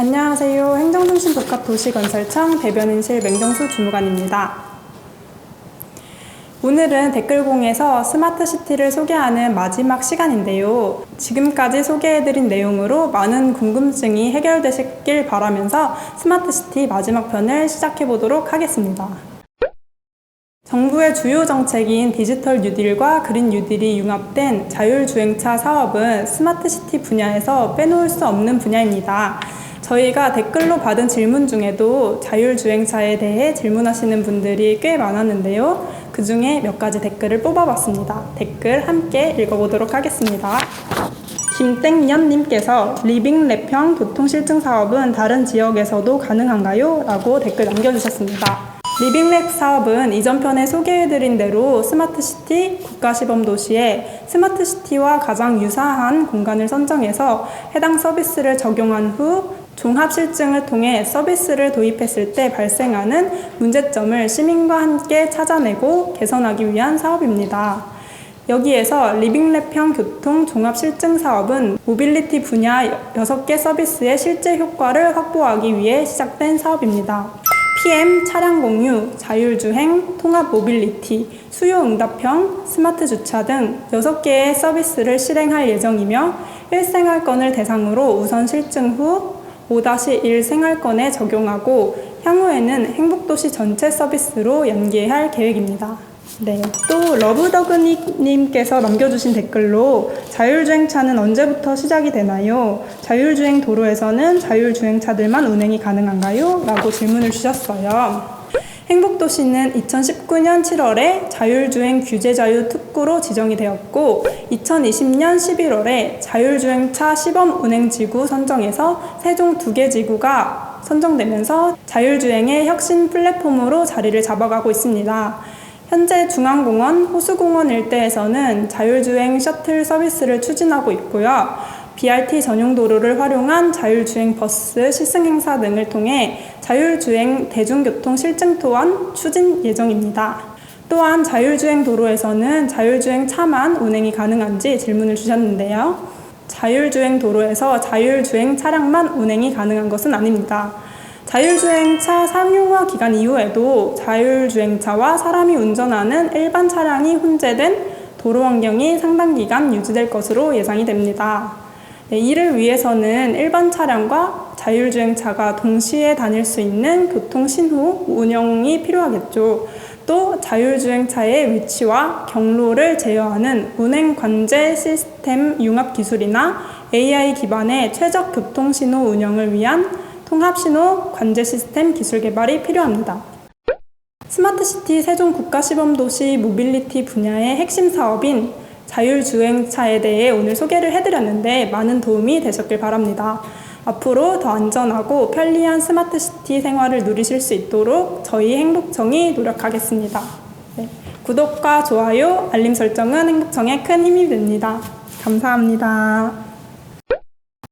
안녕하세요. 행정중심 복합 도시건설청 대변인실 맹정수 주무관입니다. 오늘은 댓글공에서 스마트시티를 소개하는 마지막 시간인데요. 지금까지 소개해드린 내용으로 많은 궁금증이 해결되시길 바라면서 스마트시티 마지막 편을 시작해보도록 하겠습니다. 정부의 주요 정책인 디지털 뉴딜과 그린 뉴딜이 융합된 자율주행차 사업은 스마트시티 분야에서 빼놓을 수 없는 분야입니다. 저희가 댓글로 받은 질문 중에도 자율주행차에 대해 질문하시는 분들이 꽤 많았는데요. 그 중에 몇 가지 댓글을 뽑아봤습니다. 댓글 함께 읽어보도록 하겠습니다. 김땡년님께서 리빙 랩형 교통실증 사업은 다른 지역에서도 가능한가요? 라고 댓글 남겨주셨습니다. 리빙랩 사업은 이전 편에 소개해드린 대로 스마트시티 국가시범도시에 스마트시티와 가장 유사한 공간을 선정해서 해당 서비스를 적용한 후 종합실증을 통해 서비스를 도입했을 때 발생하는 문제점을 시민과 함께 찾아내고 개선하기 위한 사업입니다. 여기에서 리빙랩형 교통 종합 실증 사업은 모빌리티 분야 6개 서비스의 실제 효과를 확보하기 위해 시작된 사업입니다. PM 차량 공유, 자율주행, 통합 모빌리티, 수요 응답형, 스마트 주차 등 6개의 서비스를 실행할 예정이며 1생활권을 대상으로 우선 실증 후 5-1 생활권에 적용하고 향후에는 행복도시 전체 서비스로 연계할 계획입니다. 네. 또 러브더그님께서 남겨주신 댓글로 자율주행차는 언제부터 시작이 되나요? 자율주행 도로에서는 자율주행차들만 운행이 가능한가요? 라고 질문을 주셨어요. 행복도시는 2019년 7월에 자율주행 규제 자유 특구로 지정이 되었고 2020년 11월에 자율주행차 시범 운행 지구 선정에서 세종 두 개 지구가 선정되면서 자율주행의 혁신 플랫폼으로 자리를 잡아가고 있습니다. 현재 중앙공원, 호수공원 일대에서는 자율주행 셔틀 서비스를 추진하고 있고요. BRT 전용 도로를 활용한 자율주행 버스 시승 행사 등을 통해 자율주행 대중교통 실증 또한 추진 예정입니다. 또한 자율주행 도로에서는 자율주행 차만 운행이 가능한지 질문을 주셨는데요. 자율주행 도로에서 자율주행 차량만 운행이 가능한 것은 아닙니다. 자율주행차 상용화 기간 이후에도 자율주행차와 사람이 운전하는 일반 차량이 혼재된 도로 환경이 상당 기간 유지될 것으로 예상이 됩니다. 네, 이를 위해서는 일반 차량과 자율주행차가 동시에 다닐 수 있는 교통신호 운영이 필요하겠죠. 또 자율주행차의 위치와 경로를 제어하는 운행 관제 시스템 융합 기술이나 AI 기반의 최적 교통신호 운영을 위한 통합신호 관제 시스템 기술 개발이 필요합니다. 스마트시티 세종 국가시범도시 모빌리티 분야의 핵심 사업인 자율주행차에 대해 오늘 소개를 해드렸는데 많은 도움이 되셨길 바랍니다. 앞으로 더 안전하고 편리한 스마트시티 생활을 누리실 수 있도록 저희 행복청이 노력하겠습니다. 네. 구독과 좋아요, 알림 설정은 행복청에 큰 힘이 됩니다. 감사합니다.